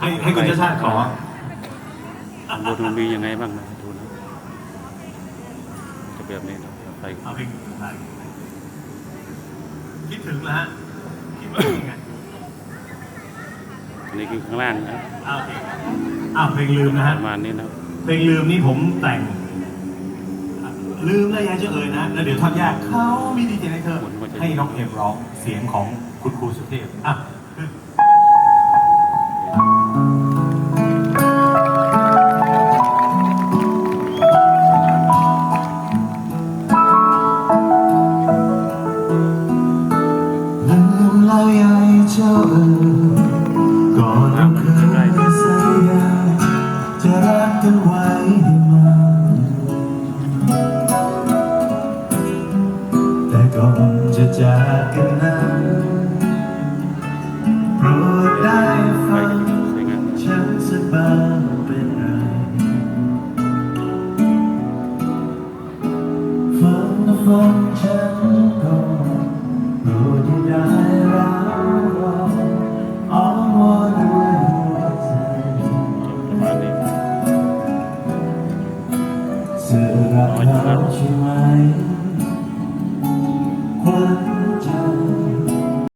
ให้ให้คุณชาติชาติขอบนมันมียังไงบ้างนะดูนะจะแบบนี้นะไฟเอาเพลงไทยคิดถึงแล้วฮะคิดว่ายังไงอันนี้คือข้างล่างนะอ้าวโอเคอ้าวเพลงลืมนะฮะประมาณนี้นะเพลงลืมนี่ผมแต่ง ลืมแล้วยายจะเอ่ยนะแล้วเดี๋ยวท่อนแยกเขามีดีเจให้เธอให้น้องเอ็มร้องเสียงของคุณครูสุเทพอะ ก่อนเราเคยสัญญาจะรักกันไว้ให้มันแต่ก่อนจะจากกันนั้นโปรดได้ฟังฉันสักบ้างเป็นไรฟังนะฟังฉันก่อน เธอรักเขาใช่ไหม